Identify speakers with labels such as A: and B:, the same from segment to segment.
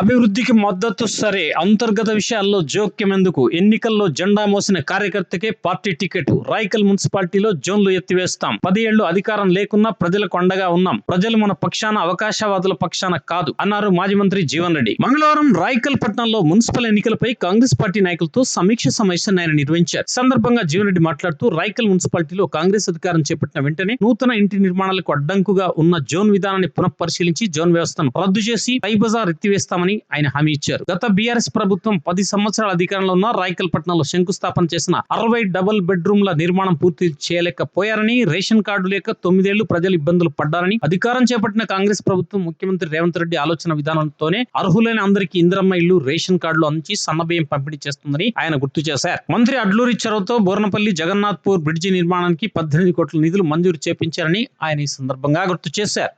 A: అభివృద్ధికి మద్దతు సరే. అంతర్గత విషయాల్లో జోక్యం ఎందుకు? ఎన్నికల్లో జెండా మోసిన కార్యకర్తకే పార్టీ టికెట్. రాయకల్ మున్సిపాలిటీలో జోన్లు ఎత్తివేస్తాం. పది ఏళ్ళు అధికారం లేకున్నా ప్రజలకు అండగా ఉన్నాం. ప్రజలు మన పక్షాన అవకాశవాదుల పక్షాన కాదు అన్నారు మాజీ మంత్రి జీవన్ రెడ్డి. మంగళవారం రాయకల్ పట్టణంలో మున్సిపల్ ఎన్నికలపై కాంగ్రెస్ పార్టీ నాయకులతో సమీక్ష సమావేశాన్ని ఆయన నిర్వహించారు. సందర్భంగా జీవన్ రెడ్డి మాట్లాడుతూ రాయకల్ మున్సిపాలిటీలో కాంగ్రెస్ అధికారం చేపట్టిన వెంటనే నూతన ఇంటి నిర్మాణాలకు అడ్డంకుగా ఉన్న జోన్ విధానాన్ని పునఃపరిశీలించి జోన్ వ్యవస్థను రద్దు చేసి పై బజార్ ఎత్తివేస్తామని ఆయన హామీ ఇచ్చారు. గత బీఆర్ఎస్ ప్రభుత్వం పది సంవత్సరాల అధికారంలో ఉన్న రాయకల్ పట్టణంలో శంకుస్థాపన చేసిన అరవై డబుల్ బెడ్రూమ్ల నిర్మాణం పూర్తి చేయలేకపోయారని రేషన్ కార్డు లేక తొమ్మిదేళ్ళు ప్రజలు ఇబ్బందులు పడ్డారని అధికారం చేపట్టిన కాంగ్రెస్ ప్రభుత్వం ముఖ్యమంత్రి రేవంత్ రెడ్డి ఆలోచన విధానంతోనే అర్హులైన అందరికీ ఇందిరమ్మ ఇల్లు రేషన్ కార్డులు అందించి సన్నబియ్యం పంపిణీ చేస్తుందని ఆయన గుర్తు చేశారు. మంత్రి అడ్లూరి చొరవతో బోర్నపల్లి జగన్నాథ్పూర్ బ్రిడ్జి నిర్మాణానికి పద్దెనిమిది కోట్ల నిధులు మంజూరు చేపించారని ఆయన ఈ సందర్భంగా గుర్తు చేశారు.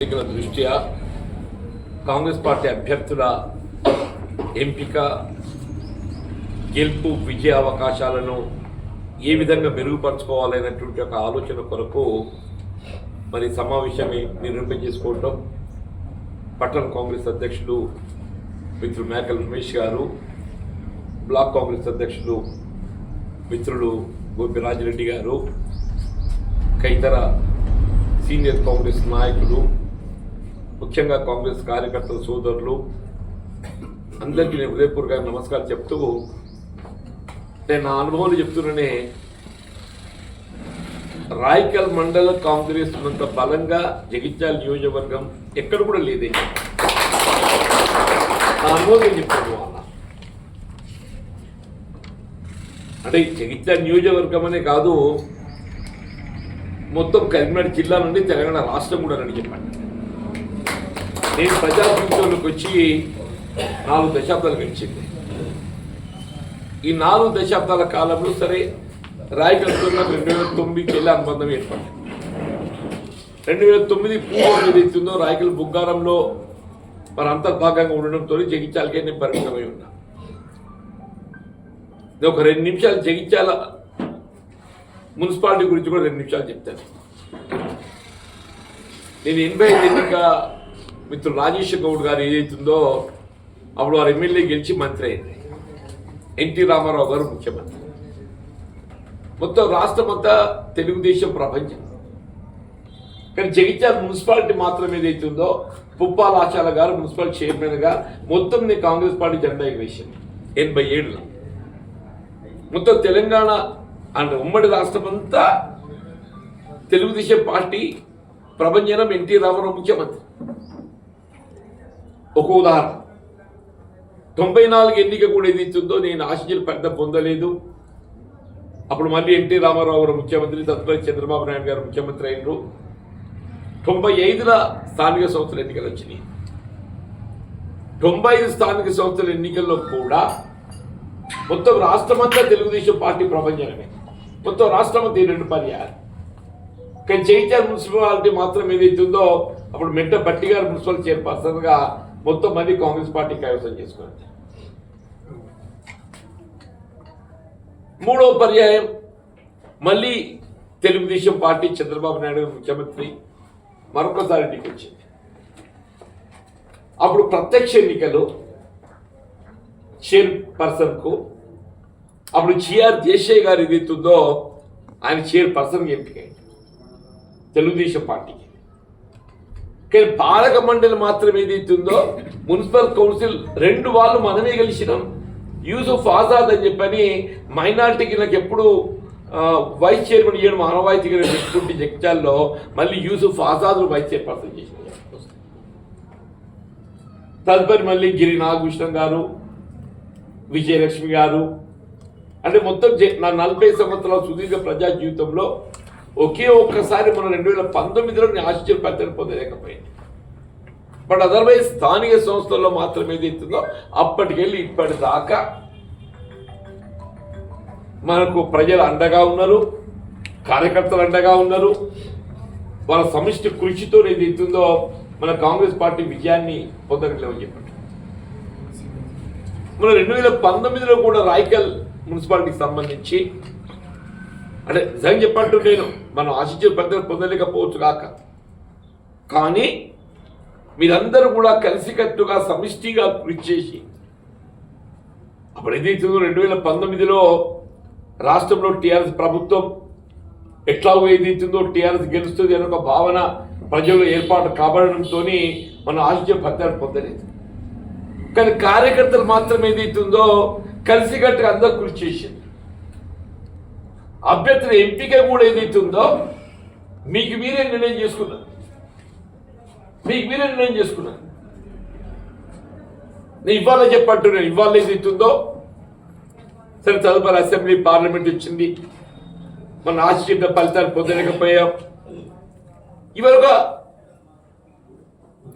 B: దృష్ట్యా కాంగ్రెస్ పార్టీ అభ్యర్థుల ఎంపిక గెలుపు విజయ అవకాశాలను ఏ విధంగా మెరుగుపరచుకోవాలనేటువంటి ఒక ఆలోచన కొరకు మరి సమావేశాన్ని నిరూపణ చేసుకోవటం పట్టణ కాంగ్రెస్ అధ్యక్షులు మిత్రులు మేకల్ రమేష్ గారు బ్లాక్ కాంగ్రెస్ అధ్యక్షులు మిత్రులు గోపి రాజిరెడ్డి గారు ఇంకా ఇతర సీనియర్ కాంగ్రెస్ నాయకులు ముఖ్యంగా కాంగ్రెస్ కార్యకర్తల సోదరులు అందరికీ నేను హృదయపూర్వక నమస్కారం చెప్తూ నేను నా అనుభవాలు చెప్తున్నానే రాయకల్ మండల కాంగ్రెస్ ఉన్నంత బలంగా జగిత్యాల నియోజకవర్గం ఎక్కడ కూడా లేదే. నా అనుభవం నేను అంటే జగిత్యాల నియోజకవర్గం అనే కాదు మొత్తం కరీంనగర్ జిల్లా నుండి తెలంగాణ రాష్ట్రం కూడా అని చెప్పండి. నేను ప్రజాప్రతినిధులకు వచ్చి నాలుగు దశాబ్దాలు గడిచింది. ఈ నాలుగు దశాబ్దాల కాలంలో సరే రాయకల్తో రెండు వేల తొమ్మిదికి వెళ్ళి అనుబంధం ఏర్పడింది. రెండు వేల తొమ్మిది పూర్వం ఏదైతుందో రాయకల్ బుగ్గారంలో మరి అంతర్భాగంగా ఉండడంతో జగిత్యాలకే నేను పరిమితమై ఉన్నా. నేను ఒక రెండు నిమిషాలు జగిత్యాల మున్సిపాలిటీ గురించి కూడా రెండు నిమిషాలు చెప్తాను. నేను ఎనభై ఐదు ఎన్నిక మిత్రుడు రాజేష్ గౌడ్ గారు ఏదైతుందో అప్పుడు వారు ఎమ్మెల్యే గెలిచి మంత్రి అయింది. ఎన్టీ రామారావు గారు ముఖ్యమంత్రి. మొత్తం రాష్ట్రం అంతా తెలుగుదేశం ప్రపంచం. కానీ జగిత్యాల మున్సిపాలిటీ మాత్రం ఏదైతుందో పుప్పాల ఆచార్య గారు మున్సిపల్ చైర్మన్గా మొత్తం నేను కాంగ్రెస్ పార్టీ జెండా ఎగవేసింది ఎనభై ఏడులో. మొత్తం తెలంగాణ అండ్ ఉమ్మడి రాష్ట్రం అంతా తెలుగుదేశం పార్టీ ప్రభంజనం ఎన్టీ రామారావు ముఖ్యమంత్రి. ఒక ఉదాహరణ. తొంభై నాలుగు ఎన్నిక కూడా ఏది ఇచ్చిందో నేను ఆశించిన పెద్ద పొందలేదు. అప్పుడు మళ్ళీ ఎన్టీ రామారావు గారు ముఖ్యమంత్రి తదుపరి చంద్రబాబు నాయుడు గారు ముఖ్యమంత్రి అయినరు. తొంభై ఐదుల స్థానిక సంస్థల ఎన్నికలు వచ్చినాయి. తొంభై ఐదు స్థానిక సంస్థల ఎన్నికల్లో కూడా మొత్తం రాష్ట్రమంతా తెలుగుదేశం పార్టీ ప్రపంచమే మొత్తం రాష్ట్రమంతా ఈ రెండు పర్యాలు కానీ జైత్యాల మున్సిపాలిటీ మాత్రం ఏదైతుందో అప్పుడు మెట్ట బట్టి గారు మున్సిపల్ చైర్పర్సన్గా మొత్తం మంది కాంగ్రెస్ పార్టీ కైవసం చేసుకున్నారు. మూడో పర్యాయం మళ్ళీ తెలుగుదేశం పార్టీ చంద్రబాబు నాయుడు ముఖ్యమంత్రి మరొకసారి ఎన్నిక వచ్చింది అప్పుడు ప్రత్యక్ష ఎన్నికలు చైర్ పర్సన్కు అప్పుడు జిఆర్ జయశయ్య గారు ఏదైతుందో ఆయన చైర్ పర్సన్ ఎంపికైంది తెలుగుదేశం పార్టీకి. కానీ పాలక మండలి మాత్రం ఏదైతుందో మున్సిపల్ కౌన్సిల్ రెండు వాళ్ళు మనమే గెలిచినాం. యూసుఫ్ ఆజాద్ అని చెప్పని మైనార్టీకి నాకు ఎప్పుడు వైస్ చైర్మన్ ఇవ్వడం ఆనవాయితీగా పెట్టుకుంటే జగ్జాల్లో మళ్ళీ యూసుఫ్ ఆజాద్ వైస్ చైర్పర్సన్ చేసిన తదుపరి మళ్ళీ గిరి నాగభూషణం గారు విజయలక్ష్మి గారు అంటే మొత్తం నా నలభై సంవత్సరాల సుదీర్ఘ ప్రజా జీవితంలో ఒకే ఒక్కసారి మనం రెండు వేల పంతొమ్మిదిలో ఆశ్చర్య పెద్దలు పొందలేకపోయింది బట్ అదర్వైజ్ స్థానిక సంస్థల్లో మాత్రం ఏదైతుందో అప్పటికెళ్ళి ఇప్పటిదాకా మనకు ప్రజలు అండగా ఉన్నారు కార్యకర్తలు అండగా ఉన్నారు. వాళ్ళ సమిష్టి కృషితో ఏదైతుందో మన కాంగ్రెస్ పార్టీ విజయాన్ని పొందగలేమని చెప్పండి. మన రెండు వేల పంతొమ్మిదిలో కూడా రాయకల్ మున్సిపాలిటీకి సంబంధించి అంటే నిజంగా చెప్పట్టు నేను మనం ఆశించిన ప్రజలు పొందలేకపోవచ్చు కాక. కానీ మీరందరూ కూడా కలిసికట్టుగా సమిష్టిగా కృషి చేసి అప్పుడు ఏదైతుందో రెండు వేల పంతొమ్మిదిలో రాష్ట్రంలో టీఆర్ఎస్ ప్రభుత్వం ఎట్లా ఏదైతుందో టీఆర్ఎస్ గెలుస్తుంది అనే ఒక భావన ప్రజలు ఏర్పాటు కాబడడంతో మనం ఆశించే ఫలితాలు పొందలేదు. కానీ కార్యకర్తలు మాత్రం ఏదైతుందో కలిసికట్టుగా అందరూ కృషి చేసింది అభ్యర్థుల ఎంపిక కూడా ఏదైతుందో మీకు మీరే నిర్ణయం చేసుకున్నారు. మీకు మీరే నిర్ణయం చేసుకున్నారు. నేను ఇవాళ చెప్పట్టు నేను ఏదైతే ఉందో సరే తదుపరి అసెంబ్లీ పార్లమెంట్ వచ్చింది. మన ఆశ్చర్య ఫలితాలు పొందలేకపోయాం. ఇవాళ ఒక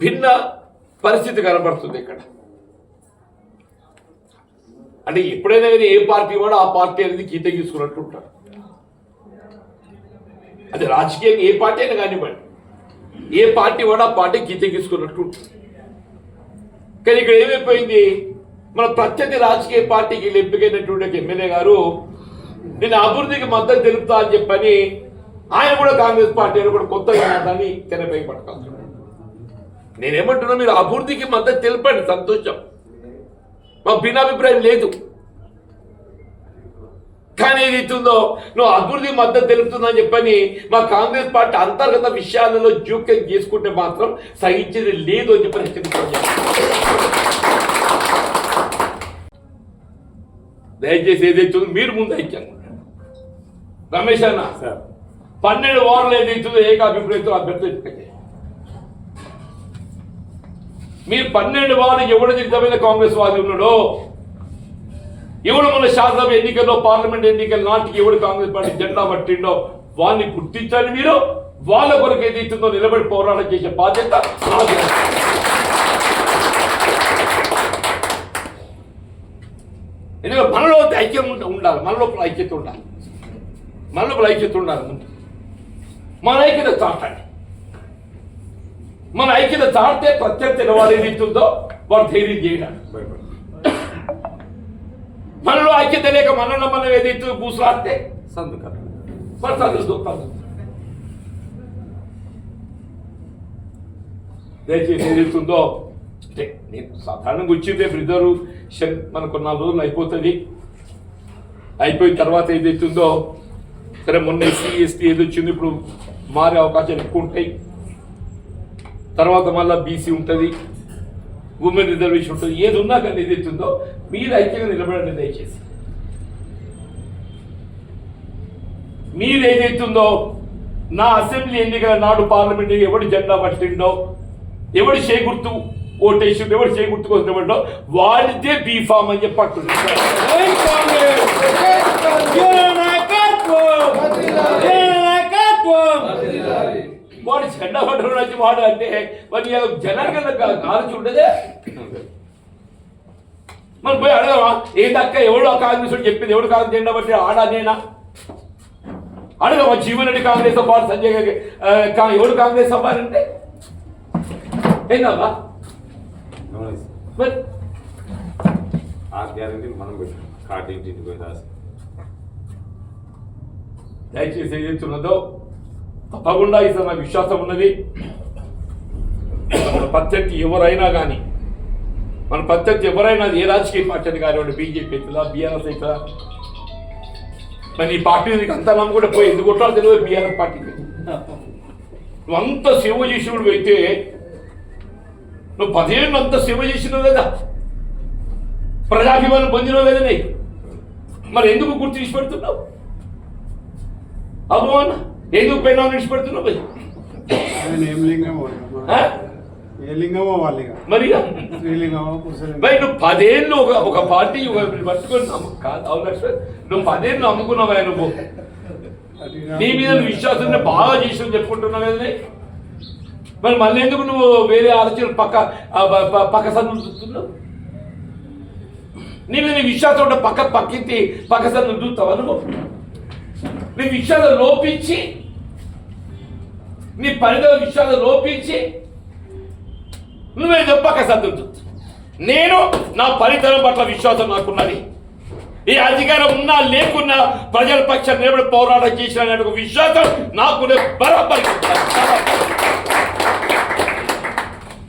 B: భిన్న పరిస్థితి కనబడుతుంది ఇక్కడ. అంటే ఎప్పుడైనా కానీ ఏ పార్టీ వాడు ఆ పార్టీ అనేది గీత గీసుకున్నట్టు ఉంటారు. అది రాజకీయంగా ఏ పార్టీ అయినా కానివ్వండి. ఏ పార్టీ వాడు ఆ పార్టీ గీత ఉంటుంది. కానీ ఇక్కడ ఏమైపోయింది? మన ప్రత్యర్థి రాజకీయ పార్టీకి ఎంపికైనటువంటి ఎమ్మెల్యే గారు నేను అభివృద్ధికి మద్దతు తెలుపుతా అని చెప్పని ఆయన కూడా కాంగ్రెస్ పార్టీ కూడా కొత్తగా దాన్ని తెరపై పట్టుకోవాలి నేనేమంటున్నా మీరు అభివృద్ధికి మద్దతు తెలపండి సంతోషం. మా భిన్నాభిప్రాయం లేదు. కానీ ఏది ఇస్తుందో నువ్వు అభివృద్ధి మద్దతు తెలుపుతుందని చెప్పని మా కాంగ్రెస్ పార్టీ అంతర్గత విషయాలలో జోక్యం చేసుకుంటే మాత్రం సహించేది లేదు అని చెప్పని హెచ్చరిస్తున్నాను. దయచేసి ఏదైతుందో మీరు ముందు ఉండండి. రమేష్ అన్న
C: సార్
B: పన్నెండు వారాలు ఏదైతుందో ఏకాభిప్రాయంతో అభ్యర్థి ఎంపిక. మీరు పన్నెండు వారు ఎవడు నిజమైన కాంగ్రెస్ వాది ఉన్నాడో ఎవడు మన శాసనసభ ఎన్నికల్లో పార్లమెంట్ ఎన్నికల నాటికి ఎవడు కాంగ్రెస్ పార్టీ జెండా పట్టిండో వాడిని గుర్తించండి మీరు. వాళ్ళ కొరకు ఏదైతుందో నిలబడి పోరాటం చేసే బాధ్యత ఎందుకంటే మనలో ఐక్యం ఉండాలి. మన లోపల ఐక్యత ఉండాలి. మన లోపల ఐక్యత ఉండాలి. ముందు మన ఐక్యత చాటండి. మన ఐక్యత చాటితే ప్రత్యర్థి వాడు ఏదైతుందో వాడు ధైర్యం చేయడానికి. మనలో ఐక్యత లేక మనలో మనం ఏదైతే కూసులాడితే
C: సందుకారు
B: చూస్తాం దయచేసి ఏదైతుందో అంటే నేను సాధారణంగా వచ్చిందే బ్రిదరు మనకు నాలుగు రోజులు అయిపోతుంది. అయిపోయిన తర్వాత ఏదైతుందో సరే మొన్న ఎస్సీ ఎస్టీ ఏది వచ్చింది ఇప్పుడు మారే అవకాశాలు ఎక్కువ ఉంటాయి. తర్వాత మళ్ళీ బీసీ ఉంటుంది. ఉమెన్ రిజర్వేషన్ ఉంటుంది. ఏది ఉన్నా కానీ ఏదైతుందో మీరు ఐక్యంగా నిలబడండి దయచేసి. మీరు ఏదైతుందో నా అసెంబ్లీ ఎన్నికల నాడు పార్లమెంట్ ఎవడు జెండా పట్టిండో ఎవడు చేకూర్తు ఓటేసిండో ఎవడు చేకూర్తుకు వస్తుండో వాడితే బీఫామ్ అని చెప్పి పట్టుంది వాడు జెండా పట్టడం వచ్చి వాడు అంటే మరి జనానికి ఆలోచన ఉండదే మనం పోయి అడగవా ఏంటక్క ఎవడు ఆ కాంగ్రెస్ వాడు చెప్పింది ఎవడు కాంగ్రెస్ జెండా పట్టి ఆడా నేనా అడగవా జీవన్ రెడ్డి కాంగ్రెస్ పార్టీ సంజయ్ గారి, ఆ, కా- ఎవడు కాంగ్రెస్ అవ్వాలంటే ఏందమ్మా మరి
C: ఆ గ్యారంటీ మనం పెట్టాం కార్డు ఇంటింటికి పోయి రాసి
B: దయచేసి ఏదైతున్నదో తప్పకుండా ఈ నాకు విశ్వాసం ఉన్నది. మన ప్రత్యర్థి ఎవరైనా కానీ మన ప్రత్యర్థి ఎవరైనా ఏ రాజకీయ పార్టీ అని కానివ్వండి బీజేపీ అవుతుందా బీఆర్ఎస్ అవుతుందా మరి ఈ పార్టీ నీకు అంత నమ్ముకుంటే పోయి ఎందుకు కొట్టాలో తెలియదు బీఆర్ఎస్ పార్టీకి నువ్వు అంత సేవ చేసినప్పుడు అయితే నువ్వు పదేళ్ళు అంత సేవ చేసినావు లేదా? ప్రజాభిమానం పొందినావు కదా మరి ఎందుకు గుర్తు తీసి పెడుతున్నావు? అన్న. ఎందుకు పోయినావు విడిచిపెడుతున్నావు భయ్?
D: ఏం లింగమో? ఏ లింగమో వాళ్ళు ఇక?
B: మరి భయ్ నువ్వు పదేళ్ళు ఒక ఒక పార్టీ పట్టుకొని కాదు అవును లక్ష్మణ్ నువ్వు పదేళ్ళు నమ్ముకున్నావా నువ్వు. నీ మీద నువ్వు విశ్వాసం బాగా చేసి చెప్పుకుంటున్నావు కదా మరి మళ్ళీ ఎందుకు నువ్వు వేరే ఆలోచన పక్క పక్క సందులు చూస్తున్నావు? నీ మీద నీ విశ్వాసం ఉంటే పక్క పక్కింటి పక్క సందులు చూస్తావా నువ్వు? నీ విశ్వాసం లోపించి నీ పరిధిలో విశ్వాసం లోపించి నువ్వే చెప్పక సందులు నేను నా పరితరం పట్ల విశ్వాసం నాకున్నది. ఈ అధికారం ఉన్నా లేకున్నా ప్రజల పక్షాన్ని నిలబడి పోరాటం చేసిన ఒక విశ్వాసం నాకు బరాబర్